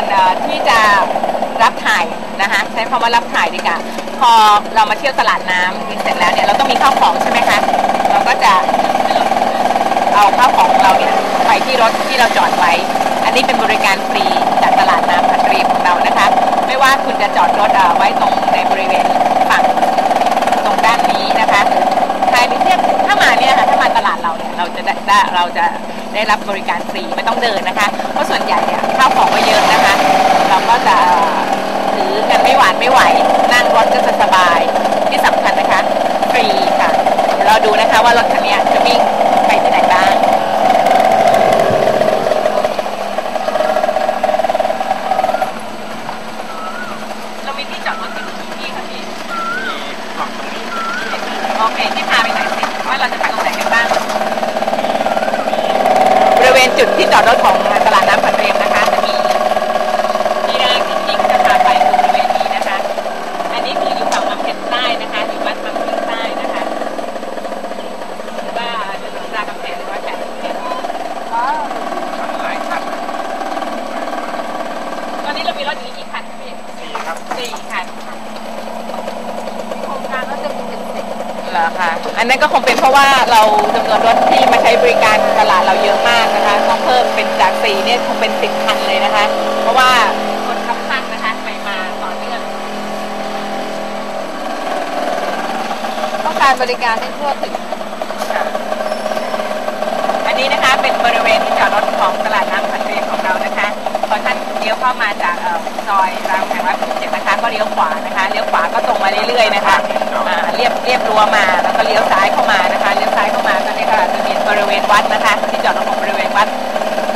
วนเอ่อที่จะรับถ่ายนะคะใช้คำว่ารับถ่ายดีกว่าพอเรามาเที่ยวตลาดน้ำเสร็จแล้วเนี่ยเราต้องมีข้าวของใช่ไหมคะเราก็จะเอาข้าวของเราเนี่ยไปที่รถที่เราจอดไว้ อันนี้เป็นบริการฟรีจากตลาดน้ำพันรีของเรานะคะ ไม่ว่าคุณจะจอดรถเอ่อไว้ตรงในบริเวณฝั่งตรงด้านนี้นะคะใครมีเทียบถ้ามาเนี่ยค่ะถ้ามาตลาดเราเนี่ยเราจะได้เราจะ ได้รับบริการฟรีไม่ต้องเดินนะคะ เพราะส่วนใหญ่เนี่ยข้าวของก็เยอะนะคะ เราก็จะถือกันไม่หวานไม่ไหว นั่งรถก็จะสบายที่สำคัญนะคะ ฟรีค่ะเดี๋ยวเราดูนะคะว่ารถคันนี้จะวิ่ง เรามีที่จอดรถกี่ที่คะพี่ มีฝั่งตรงนี้ โอเคที่พาไปไหนสิว่าเราจะไปตรงไหนกันบ้าง บริเวณจุดที่จอดรถของตลาดน้ำผันเรียมนะคะจะมีที่แรกที่ที่จะพาไปคือบริเวณนี้นะคะ อันนี้คืออยู่ฝั่งบางเขนใต้นะคะอยู่บ้านบางเขนใต้นะคะหรือว่าถนนรามคำแหงร้อยแปดสิบเอ็ด หลายคัน ตอนนี้เรามีรถอยู่กี่คันคะพี่ สี่ครับ สี่คัน โครงการก็จะมีเป็นสิบ เหร อคะอันนั้นก็คงเป็นเพราะว่าเราจำนวนรถที่มาใช้บริการตลาดเราเยอะมากนะคะ ต้องเพิ่มเป็นจากสี่เนี่ยคงเป็นสิบคันเลยนะคะ เพราะว่าคนขับข้างนะคะไปมาต่อเนื่องต้องการบริการให้ทั่วถึงค่ะอันนี้นะคะเป็นบริเวณที่จอดรถของตลาดน้ำพันเรียงของเรานะคะพอท่านเลี้ยวเข้ามาจากเอ่อซอยรามคำแหงร้อยสิบเจ็ดนะคะ ก็เลี้ยวขวานะคะ เลี้ยวขวาก็ตรงมาเรื่อยๆนะคะ อ่าเรียบเรียบรั้วมาแล้วก็เลี้ยวซ้ายเข้ามานะคะเลี้ยวซ้ายเข้ามาก็เนี่ยค่ะจะมีบริเวณวัดนะคะที่จอดรถของบริเวณวัด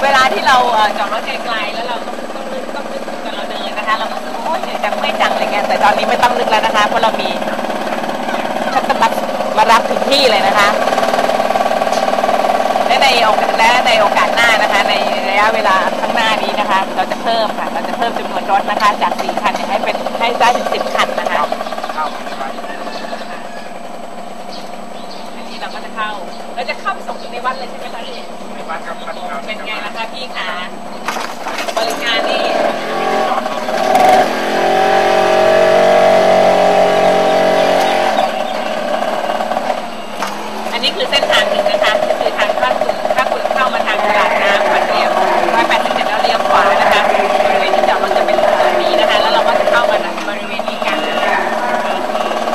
เวลาที่เราเอ่อจอดรถไกลๆแล้วเราต้องต้องนึกต้องนึกถึงตอนเราเดินนะคะเราก็รู้สึกโอ้ยเหนื่อยจังไม่อยจังอะไรเงี้ยแต่ตอนนี้ไม่ต้องนึกแล้วนะคะเพราะเรามีชัตเตอร์บัสมารับถึงที่เลยนะคะและในโอกาสและในโอกาสหน้านะคะ ในระยะเวลาข้างหน้านี้นะคะ เราจะเพิ่มค่ะเราจะเพิ่มจำนวนรถนะคะ จาก 4 คันเนี่ยให้เป็นให้ได้ถึง10 คันนะคะ เข้าไปวัด อันนี้ เราก็จะเข้าเราจะเข้าไปส่งถึงในวัดเลยใช่ไหมคะพี่ในวัดครับวัดครับเป็นไงล่ะคะพี่คะบริการนี่ จอดรถ อันนี้คือเส้นทางหนึ่งนะคะคือทางถ้าคุณถ้าคุณเข้ามาทางตลาดน้ำขวัญเรียมร้อยแปดสิบเจ็ดแล้วเลี้ยวขวานะคะบริเวณที่จอดรถจะเป็นตรงนี้นะคะ แล้วเราก็จะเข้ามาบริเวณนี้กัน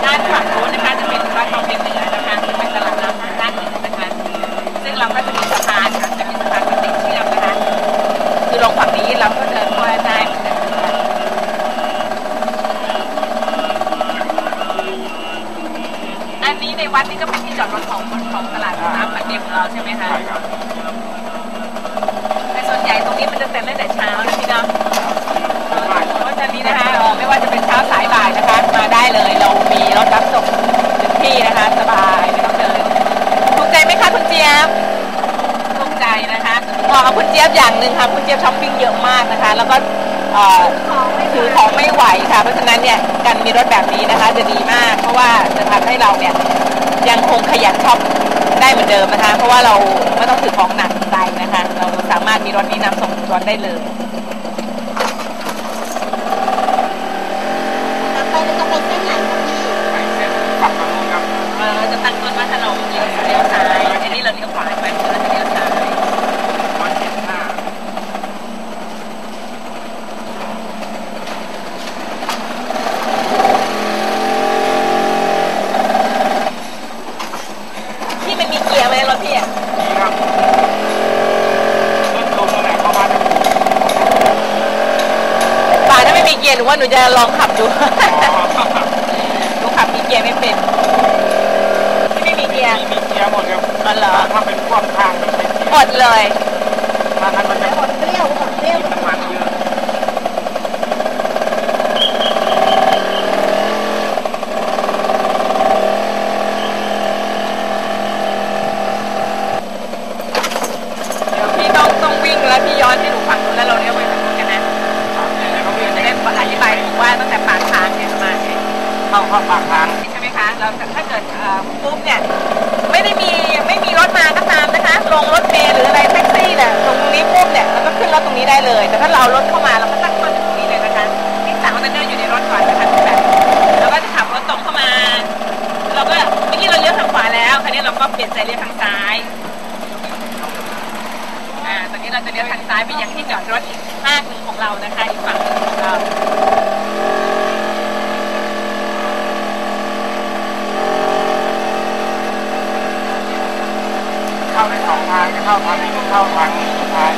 ด้านฝั่งโน้นนะคะจะเป็นวัดทองเพียงเหนือนะคะซึ่งเป็นตลาดน้ำทางด้านเหนือนะคะ ซึ่งเราก็จะมีสะพานค่ะจะมีสะพานพลาสติกเชื่อมนะคะ คือลงฝั่งนี้เราก็เดินเข้าได้เหมือนกันนะคะอันนี้ใน วัดนี้ก็เป็นที่จอดรถของของตลาดน้ำขวัญเรียมของเราใช่ไหมคะใช่ครับแต่ส่วนใหญ่ตรงนี้มันจะเต็มตั้งแต่เช้านะพี่เนาะเพราะฉะนั้นนี้นะคะเอ่อไม่ว่าจะเป็นเช้าสายบ่ายนะคะ มาได้เลยเรามีรถรับส่งถึงที่นะคะ สบายไม่ต้องเดินถูกใจไหมคะคุณเจี๊ยบถูกใจนะคะเหมาะกับคุณเจี๊ยบอย่างหนึ่งค่ะคุณเจี๊ยบช้อปปิ้งเยอะมากนะคะ แล้วก็เอ่อถือของไม่ไหวค่ะ เพราะฉะนั้นเนี่ยการมีรถแบบนี้นะคะ จะดีมาก เพราะว่าจะทำให้เราเนี่ย ยังคงขยันช็อปได้เหมือนเดิมนะคะ เพราะว่าเราไม่ต้องถือของหนักใจนะคะ เราสามารถมีรถนี้นำส่งถึงรถได้เลย ต่อไปเราจะไปเส้นไหนคะพี่ ไปเส้นฝั่งตรงนู้นครับ เออจะตั้งต้นว่าถ้าเราเลี้ยวเลี้ยวซ้ายอันนี้เราเลี้ยวขวาใช่ไหมเราจะเลี้ยวซ้าย วัดเจ็ดห้า ที่มันมีเกียร์ไหมรถพี่อะ นี่ครับรถลงนั่นแหละเข้ามาจาก ป่าถ้าไม่มีเกียร์หนู ว่าหนูจะลองขับดูอ๋อหนูขับมีเกียร์ไม่เป็น ที่ไม่มีเกียร์มีมีเกียร์หมดครับอ๋อเหรอถ้าเป็นพ่วงข้างมันเป็นเกียร์หมดเลย เข้าเข้าปากทางใช่ไหมคะแล้วถ้าเกิดปุ๊บเนี่ยไม่ได้มีไม่มีรถมาก็ตามนะคะ ลงรถเมล์หรืออะไรแท็กซี่เนี่ยตรงนี้ปุ๊บเนี่ยเราก็ขึ้นรถตรงนี้ได้เลย แต่ถ้าเรารถเข้ามาเราก็ตั้งต้นตรงนี้เลยนะคะทิ้สามคอนเทนเนอร์อยู่ในรถก่อนนะคะทุกท่านแล้วก็จะขับรถตรงเข้ามา เราก็เมื่อกี้เราเลี้ยวทางขวาแล้วคราวนี้เราก็เปลี่ยนใจเลี้ยวทางซ้ายอ่าตอนนี้เราจะเลี้ยวทางซ้ายไปยังที่จอดรถอีกภาคหนึ่งของเรานะคะอีกฝั่งของเรา ทางจะเข้าทางนี้ก็เข้าทางสุดท้าย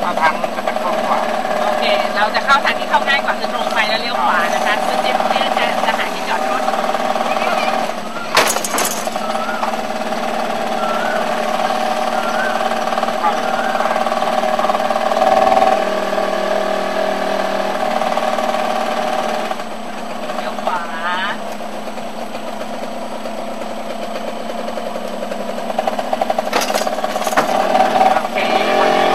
เข้าทางมันก็จะคล่องกว่าโอเค เราจะเข้าทางที่เข้าง่ายกว่าคือตรงไปแล้วเลี้ยวขวานะคะซึ่งเจ๊เนี่ยจะจะหาที่จอดรถ เข้าได้สองทาง เลี้ยวขวา โอเควันนี้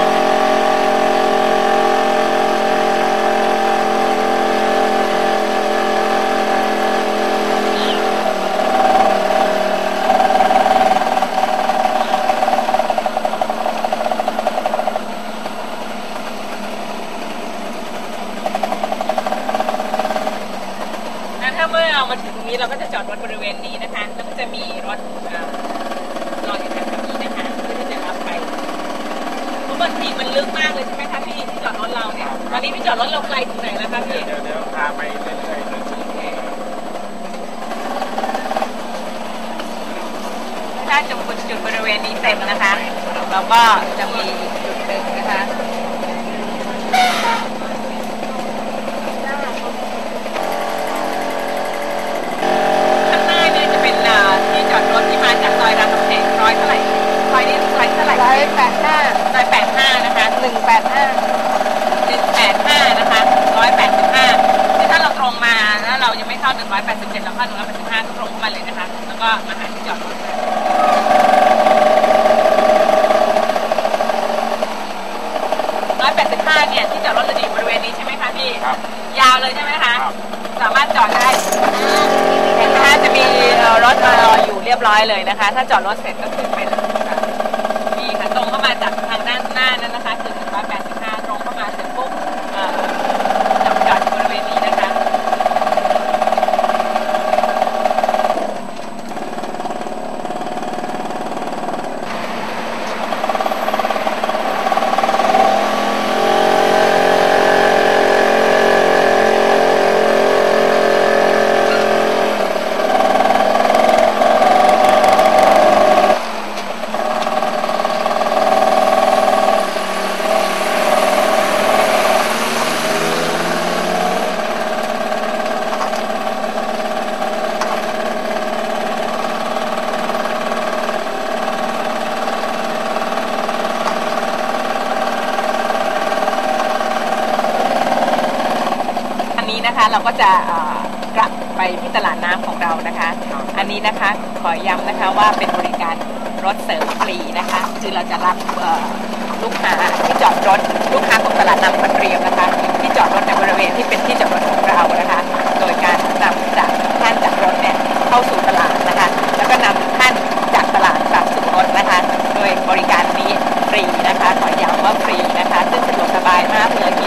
แล้วถ้าเมื่อเรามาถึงตรงนี้เราก็จะจ อดรถบริเวณนี้นะคะ แล้วก็จะมีรถเอ่อรออยู่แถวๆนี้นะคะเพื่อที่จะรับไปเพราะบางทีมันลึกมากเลยใช่ไหมคะพี่ที่จอดรถเราเนี่ย ตอนนี้พี่จอดรถเราไกลถึงไหนแล้วคะพี่ เดี๋ยวเดี๋ยวพาไปเรื่อยๆเลยถ้าจุดจุดบริเวณนี้เต็มนะคะเราก็จะมีจุดหนึ่งนะคะ ข้างหน้าเนี่ยจะเป็นอ่าที่จอดรถที่มาจากซอยรามคำแหงร้อยเท่าไหร่ซอยนี้ซอยเท่าไหร่ ร้อยแปดห้า ซอยแปดห้านะคะ หนึ่งแปดห้า หนึ่งแปดห้านะคะร้อยแปดสิบห้าถ้าเราตรงมาแล้วเรายังไม่เข้าหนึ่งร้อยแปดสิบเจ็ดเราเข้าหนึ่งร้อยแปดสิบห้าตรงเข้ามาเลยนะคะ แล้วก็มาหาที่จอดรถร้อยแปดสิบห้าเนี่ยที่จอดรถจะอยู่บริเวณนี้ใช่ไหมคะพี่ ครับ ยาวเลยใช่ไหมคะ ครับ สามารถจอดได้เห็นไหมคะจะมีเอ่อรถมารออยู่เร้อยเลยนะคะ ถ้าจอดรถเสร็จก็ขึ้นไปเลยค่ะนี่ค่ะตรงเข้ามาจากทางด้านหน้านั้นนะคะคือ185ตรงเข้ามาเสร็จปุ๊บเอ่อจะจอดอยู่บริเวณนี้นะคะ อั นะคะเราก็จะกลับไปที่ตลาดน้ำของเรานะคะ อันนี้นะคะขอย้ำนะคะว่าเป็นบริการรถเสริมฟรีนะคะ คือเราจะรับลูกค้าที่จอดรถลูกค้าของตลาดน้ำพันเรียมนะคะ ที่จอดรถในบริเวณที่เป็นที่จอดรถของเรานะคะ โดยการนำจากท่านจากรถเนี่ยเข้าสู่ตลาดนะคะ แล้วก็นำท่านจากตลาดกลับสู่รถนะคะ โดยบริการนี้ฟรีนะคะขอย้ำว่าฟรีนะคะ ซึ่งสะดวกสบายมากเลย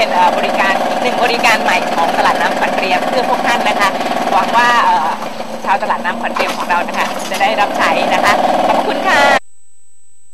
เป็นบริการอีกหนึ่งบริการใหม่ของตลาดน้ำขวัญเรียมเพื่อพวกท่านนะคะ หวังว่าชาวตลาดน้ำขวัญเรียมของเรานะคะ จะได้รับใช้นะคะ ขอบคุณค่ะ